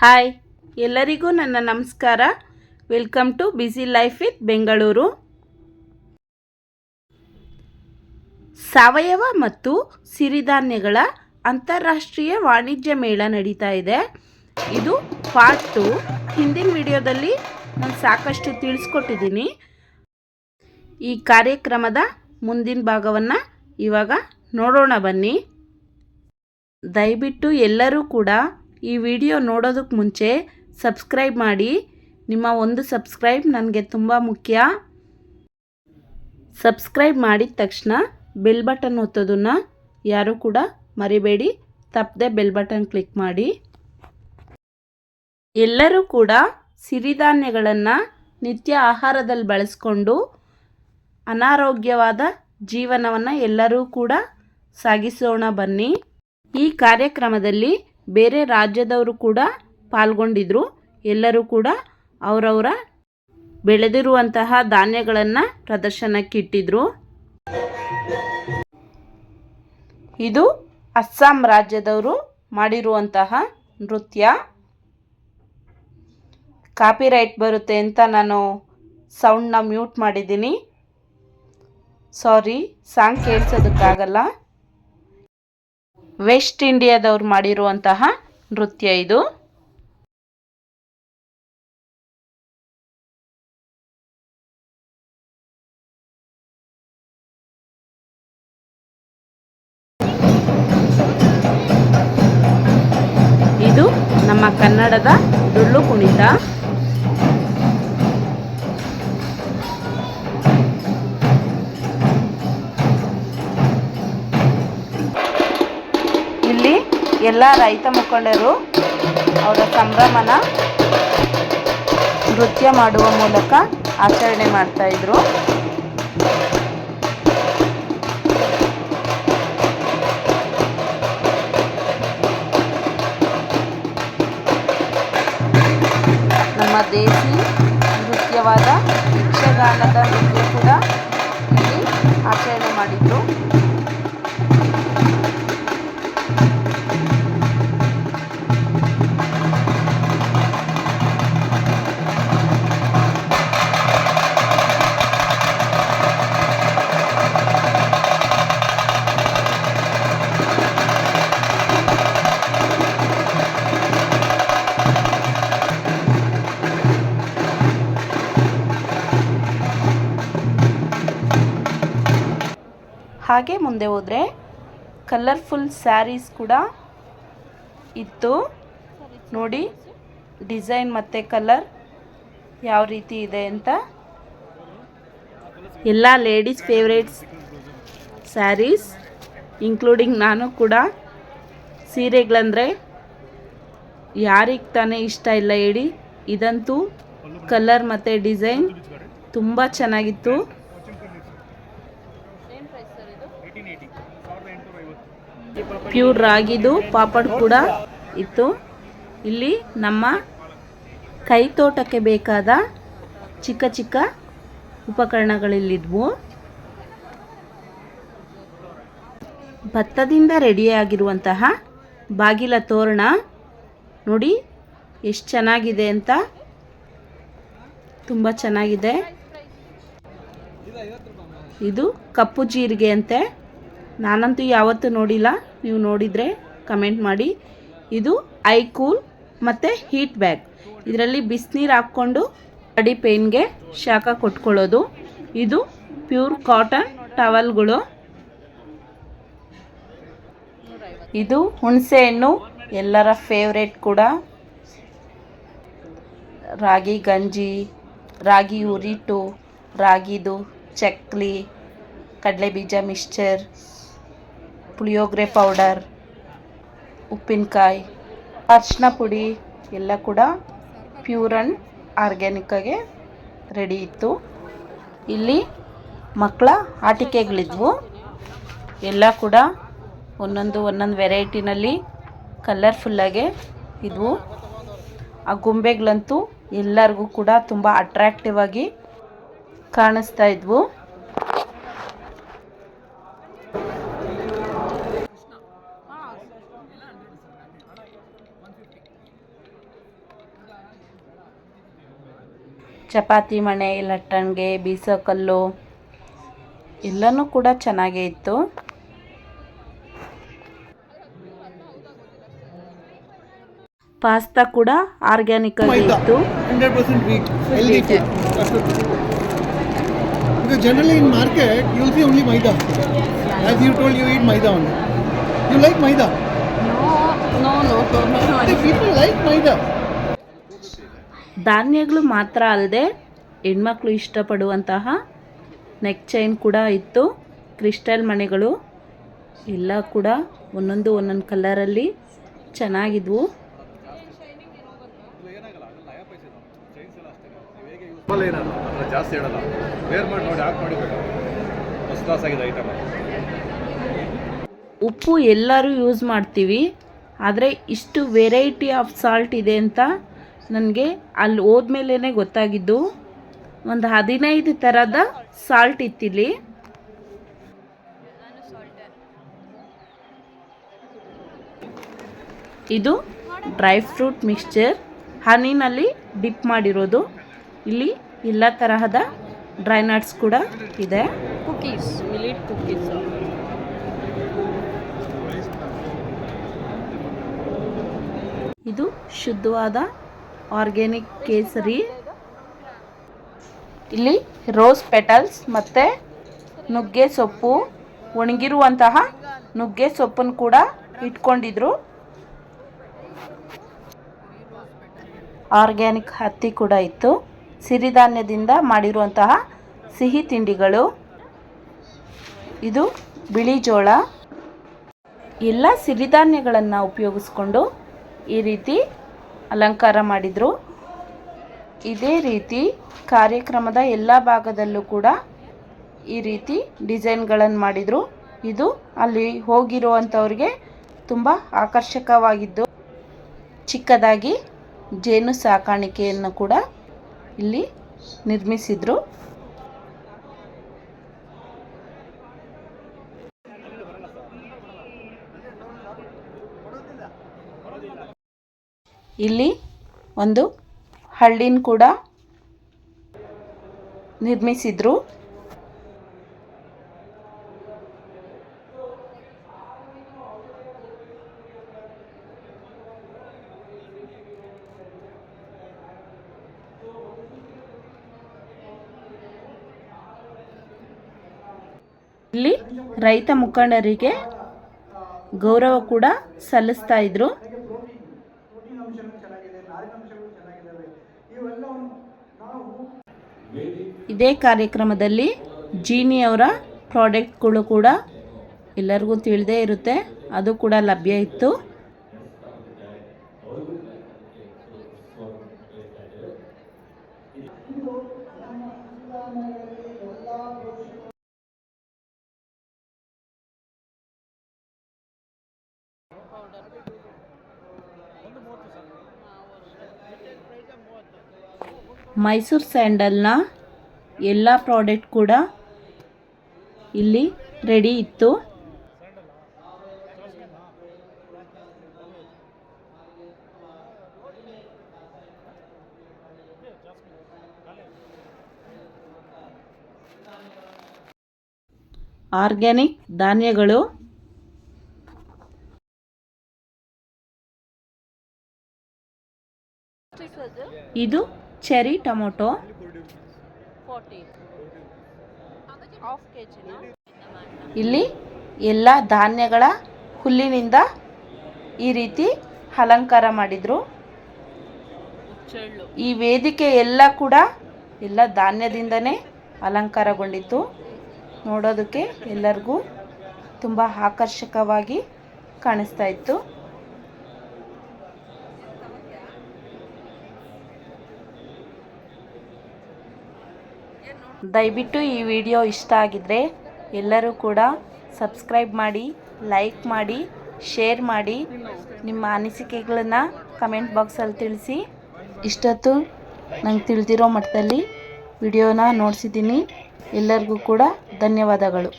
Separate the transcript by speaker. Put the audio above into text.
Speaker 1: Hi ಎಲ್ಲರಿಗೂ ನನ್ನ ನಮಸ್ಕಾರ. Welcome to busy life with Bengaluru ಸಾವಯವ ಮತ್ತು ಸಿರಿಧಾನ್ಯಗಳ ಅಂತಾರಾಷ್ಟ್ರೀಯ ವಾಣಿಜ್ಯ ಮೇಳ ನಡೀತಾ ಇದೆ. ಇದು ಪಾರ್ಟ್ ಟು ಹಿಂದಿನ ವಿಡಿಯೋದಲ್ಲಿ ನಾನು ಸಾಕಷ್ಟು ತಿಳಿಸ್ಕೊಟ್ಟಿದ್ದೀನಿ. ಈ ಕಾರ್ಯಕ್ರಮದ ಮುಂದಿನ ಭಾಗವನ್ನು ಇವಾಗ ನೋಡೋಣ ಬನ್ನಿ. ದಯವಿಟ್ಟು ಎಲ್ಲರೂ ಕೂಡ ಈ ವಿಡಿಯೋ ನೋಡೋದಕ್ಕೆ ಮುಂಚೆ ಸಬ್ಸ್ಕ್ರೈಬ್ ಮಾಡಿ. ನಿಮ್ಮ ಒಂದು ಸಬ್ಸ್ಕ್ರೈಬ್ ನನಗೆ ತುಂಬ ಮುಖ್ಯ. ಸಬ್ಸ್ಕ್ರೈಬ್ ಮಾಡಿದ ತಕ್ಷಣ ಬೆಲ್ ಬಟನ್ ಒತ್ತೋದನ್ನು ಯಾರೂ ಕೂಡ ಮರಿಬೇಡಿ. ತಪ್ಪದೆ ಬೆಲ್ ಬಟನ್ ಕ್ಲಿಕ್ ಮಾಡಿ. ಎಲ್ಲರೂ ಕೂಡ ಸಿರಿಧಾನ್ಯಗಳನ್ನು ನಿತ್ಯ ಆಹಾರದಲ್ಲಿ ಬಳಸ್ಕೊಂಡು ಅನಾರೋಗ್ಯವಾದ ಜೀವನವನ್ನು ಎಲ್ಲರೂ ಕೂಡ ಸಾಗಿಸೋಣ ಬನ್ನಿ. ಈ ಕಾರ್ಯಕ್ರಮದಲ್ಲಿ ಬೇರೆ ರಾಜ್ಯದವರು ಕೂಡ ಪಾಲ್ಗೊಂಡಿದ್ರು. ಎಲ್ಲರೂ ಕೂಡ ಅವರವರ ಬೆಳೆದಿರುವಂತಹ ಧಾನ್ಯಗಳನ್ನು ಪ್ರದರ್ಶನಕ್ಕಿಟ್ಟಿದ್ರು. ಇದು ಅಸ್ಸಾಂ ರಾಜ್ಯದವರು ಮಾಡಿರುವಂತಹ ನೃತ್ಯ. ಕಾಪಿರೈಟ್ ಬರುತ್ತೆ ಅಂತ ನಾನು ಸೌಂಡ್ನ ಮ್ಯೂಟ್ ಮಾಡಿದ್ದೀನಿ. ಸಾರಿ, ಸಾಂಗ್ ಕೇಳಿಸೋದಕ್ಕಾಗಲ್ಲ. ವೆಸ್ಟ್ ಇಂಡಿಯಾದವ್ರು ಮಾಡಿರುವಂತಹ ನೃತ್ಯ ಇದು. ಇದು ನಮ್ಮ ಕನ್ನಡದ ಡೊಳ್ಳು ಕುಣಿತ. ಎಲ್ಲ ರೈತ ಮುಖಂಡರು ಅವರ ಸಂಭ್ರಮನ ನೃತ್ಯ ಮಾಡುವ ಮೂಲಕ ಆಚರಣೆ ಮಾಡ್ತಾ ಇದ್ರು. ನಮ್ಮ ದೇಸಿ ನೃತ್ಯವಾದ ಯಕ್ಷಗಾನದ ನೃತ್ಯ ಕೂಡ ಇಲ್ಲಿ ಆಚರಣೆ ಮಾಡಿದ್ರು. ಹಾಗೆ ಮುಂದೆ ಹೋದರೆ ಕಲರ್ಫುಲ್ ಸ್ಯಾರೀಸ್ ಕೂಡ ಇತ್ತು. ನೋಡಿ ಡಿಸೈನ್ ಮತ್ತು ಕಲರ್ ಯಾವ ರೀತಿ ಇದೆ ಅಂತ. ಎಲ್ಲ ಲೇಡೀಸ್ ಫೇವ್ರೇಟ್ಸ್ ಸ್ಯಾರೀಸ್ ಇನ್ಕ್ಲೂಡಿಂಗ್ ನಾನು ಕೂಡ. ಸೀರೆಗಳಂದರೆ ಯಾರಿಗೆ ತಾನೇ ಇಷ್ಟ ಇಲ್ಲ ಹೇಳಿ. ಇದಂತೂ ಕಲರ್ ಮತ್ತು ಡಿಸೈನ್ ತುಂಬ ಚೆನ್ನಾಗಿತ್ತು. ಪ್ಯೂರ್ ರಾಗಿದು ಪಾಪಡ್ ಕೂಡ ಇತ್ತು. ಇಲ್ಲಿ ನಮ್ಮ ಕೈತೋಟಕ್ಕೆ ಬೇಕಾದ ಚಿಕ್ಕ ಚಿಕ್ಕ ಉಪಕರಣಗಳಿಲ್ಲಿದ್ವು. ಭತ್ತದಿಂದ ರೆಡಿಯಾಗಿರುವಂತಹ ಬಾಗಿಲ ತೋರಣ ನೋಡಿ ಎಷ್ಟು ಚೆನ್ನಾಗಿದೆ ಅಂತ ತುಂಬ ಚೆನ್ನಾಗಿದೆ. ಇದು ಕಪ್ಪು ಜೀರಿಗೆ ಅಂತೆ. ನಾನಂತೂ ಯಾವತ್ತೂ ನೋಡಿಲ್ಲ. ನೀವು ನೋಡಿದರೆ ಕಮೆಂಟ್ ಮಾಡಿ. ಇದು ಐ ಕೂಲ್ ಮತ್ತು ಹೀಟ್ ಬ್ಯಾಗ್. ಇದರಲ್ಲಿ ಬಿಸಿನೀರು ಹಾಕ್ಕೊಂಡು ಅಡಿ ಪೇನ್ಗೆ ಶಾಖ ಕೊಟ್ಕೊಳ್ಳೋದು. ಇದು ಪ್ಯೂರ್ ಕಾಟನ್ ಟವಲ್ಗಳು. ಇದು ಹುಣಸೆಹಣ್ಣು ಎಲ್ಲರ ಫೇವ್ರೇಟ್ ಕೂಡ. ರಾಗಿ ಗಂಜಿ, ರಾಗಿ ಉರಿಟು, ರಾಗಿದು ಚಕ್ಲಿ ಕಡಲೆ ಬೀಜ ಮಿಕ್ಸ್ಚರ್. ಪುಳಿಯೋಗರೆ ಪೌಡರ್, ಉಪ್ಪಿನಕಾಯಿ ಅರ್ಶಿನ ಪುಡಿ ಎಲ್ಲ ಕೂಡ ಪ್ಯೂರ್ ಆ್ಯಂಡ್ ಆರ್ಗ್ಯಾನಿಕ್ಕಾಗೆ ರೆಡಿ ಇತ್ತು. ಇಲ್ಲಿ ಮಕ್ಕಳ ಆಟಿಕೆಗಳಿದ್ವು. ಎಲ್ಲ ಕೂಡ ಒಂದೊಂದು ಒಂದೊಂದು ವೆರೈಟಿನಲ್ಲಿ ಕಲರ್ಫುಲ್ಲಾಗೆ ಇದ್ವು. ಆ ಗೊಂಬೆಗಳಂತೂ ಎಲ್ಲರಿಗೂ ಕೂಡ ತುಂಬ ಅಟ್ರಾಕ್ಟಿವ್ ಆಗಿ ಕಾಣಿಸ್ತಾ ಇದ್ವು. ಚಪಾತಿ ಮಣೆ ಲಟ್ಟಣಿಗೆ ಬೀಸೋ ಕಲ್ಲು ಎಲ್ಲನೂ ಕೂಡ ಚೆನ್ನಾಗೇ ಇತ್ತು. ಪಾಸ್ತಾ ಕೂಡ ಆರ್ಗ್ಯಾನಿಕ್ ಇತ್ತು.
Speaker 2: Generally in market you see only maida. As you told you eat maida own you like maida? People like maida.
Speaker 1: ಧಾನ್ಯಗಳು ಮಾತ್ರ ಅಲ್ಲದೆ ಹೆಣ್ಮಕ್ಳು ಇಷ್ಟಪಡುವಂತಹ ನೆಕ್ ಚೈನ್ ಕೂಡ ಇತ್ತು. ಕ್ರಿಸ್ಟಲ್ ಮಣೆಗಳು ಎಲ್ಲ ಕೂಡ ಒಂದೊಂದು ಒಂದೊಂದು ಕಲರಲ್ಲಿ ಚೆನ್ನಾಗಿದ್ವು. ಉಪ್ಪು ಎಲ್ಲರೂ ಯೂಸ್ ಮಾಡ್ತೀವಿ. ಆದರೆ ಇಷ್ಟು ವೆರೈಟಿ ಆಫ್ ಸಾಲ್ಟ್ ಇದೆ ಅಂತ ನನಗೆ ಅಲ್ಲಿ ಹೋದ್ಮೇಲೇ ಗೊತ್ತಾಗಿದ್ದು ಒಂದು ಹದಿನೈದು ಥರದ ಸಾಲ್ಟ್ ಇತ್ತಿಲ್ಲಿ. ಇದು ಡ್ರೈ ಫ್ರೂಟ್ ಮಿಕ್ಸ್ಚರ್ ಹನಿನಲ್ಲಿ ಡಿಪ್ ಮಾಡಿರೋದು. ಇಲ್ಲಿ ಎಲ್ಲ ತರಹದ ಡ್ರೈ ನಟ್ಸ್ ಕೂಡ ಇದೆ. ಕುಕೀಸ್ ಮಿಲಿಟ್ ಕುಕೀಸ್ ಇದು ಶುದ್ಧವಾದ ಆರ್ಗ್ಯಾನಿಕ್ ಕೇಸರಿ. ಇಲ್ಲಿ ರೋಸ್ ಪೆಟಲ್ಸ್ ಮತ್ತು ನುಗ್ಗೆ ಸೊಪ್ಪು. ಒಣಗಿರುವಂತಹ ನುಗ್ಗೆ ಸೊಪ್ಪನ್ನು ಕೂಡ ಇಟ್ಕೊಂಡಿದ್ರು. ಆರ್ಗ್ಯಾನಿಕ್ ಹತ್ತಿ ಕೂಡ ಇತ್ತು. ಸಿರಿಧಾನ್ಯದಿಂದ ಮಾಡಿರುವಂತಹ ಸಿಹಿ ತಿಂಡಿಗಳು. ಇದು ಬಿಳಿ ಜೋಳ. ಎಲ್ಲ ಸಿರಿಧಾನ್ಯಗಳನ್ನು ಉಪಯೋಗಿಸ್ಕೊಂಡು ಈ ರೀತಿ ಅಲಂಕಾರ ಮಾಡಿದರು. ಇದೇ ರೀತಿ ಕಾರ್ಯಕ್ರಮದ ಎಲ್ಲ ಭಾಗದಲ್ಲೂ ಕೂಡ ಈ ರೀತಿ ಡಿಸೈನ್ಗಳನ್ನು ಮಾಡಿದರು. ಇದು ಅಲ್ಲಿ ಹೋಗಿರುವಂಥವ್ರಿಗೆ ತುಂಬ ಆಕರ್ಷಕವಾಗಿದ್ದು, ಚಿಕ್ಕದಾಗಿ ಜೇನು ಸಾಕಾಣಿಕೆಯನ್ನು ಕೂಡ ಇಲ್ಲಿ ನಿರ್ಮಿಸಿದರು. ಇಲ್ಲಿ ಒಂದು ಹಳ್ಳಿನ ಕೂಡ ನಿರ್ಮಿಸಿದ್ರು. ಇಲ್ಲಿ ರೈತ ಮುಖಂಡರಿಗೆ ಗೌರವ ಕೂಡ ಸಲ್ಲಿಸ್ತಾ ಇದ್ರು. ಇದೇ ಕಾರ್ಯಕ್ರಮದಲ್ಲಿ ಜೀನಿಯವರ ಪ್ರಾಡಕ್ಟ್ಗಳು ಕೂಡ ಎಲ್ಲರಿಗೂ ತಿಳಿದೇ ಇರುತ್ತೆ. ಅದು ಕೂಡ ಲಭ್ಯ ಇತ್ತು. ಮೈಸೂರು ಸ್ಯಾಂಡಲ್ನ ಎಲ್ಲ ಪ್ರಾಡಕ್ಟ್ ಕೂಡ ಇಲ್ಲಿ ರೆಡಿ ಇತ್ತು. ಆರ್ಗ್ಯಾನಿಕ್ ಧಾನ್ಯಗಳು. ಇದು ಚೆರಿ ಟೊಮೊಟೊ. ಇಲ್ಲಿ ಎಲ್ಲ ಧಾನ್ಯಗಳ ಹುಲ್ಲಿನಿಂದ ಈ ರೀತಿ ಅಲಂಕಾರ ಮಾಡಿದ್ರು. ಈ ವೇದಿಕೆ ಎಲ್ಲ ಕೂಡ ಎಲ್ಲ ಧಾನ್ಯದಿಂದನೇ ಅಲಂಕಾರಗೊಂಡಿತ್ತು. ನೋಡೋದಕ್ಕೆ ಎಲ್ಲರಿಗೂ ತುಂಬ ಆಕರ್ಷಕವಾಗಿ ಕಾಣಿಸ್ತಾ ಇತ್ತು. ದಯವಿಟ್ಟು ಈ ವಿಡಿಯೋ ಇಷ್ಟ ಆಗಿದ್ರೆ ಎಲ್ಲರೂ ಕೂಡ ಸಬ್ಸ್ಕ್ರೈಬ್ ಮಾಡಿ, ಲೈಕ್ ಮಾಡಿ, ಶೇರ್ ಮಾಡಿ, ನಿಮ್ಮ ಅನಿಸಿಕೆಗಳನ್ನು ಕಮೆಂಟ್ ಬಾಕ್ಸಲ್ಲಿ ತಿಳಿಸಿ. ಇಷ್ಟೊತ್ತು ನಂಗೆ ತಿಳಿದಿರೋ ಮಟ್ಟದಲ್ಲಿ ವಿಡಿಯೋನ ನೋಡಿಸಿದ್ದೀನಿ. ಎಲ್ಲರಿಗೂ ಕೂಡ ಧನ್ಯವಾದಗಳು.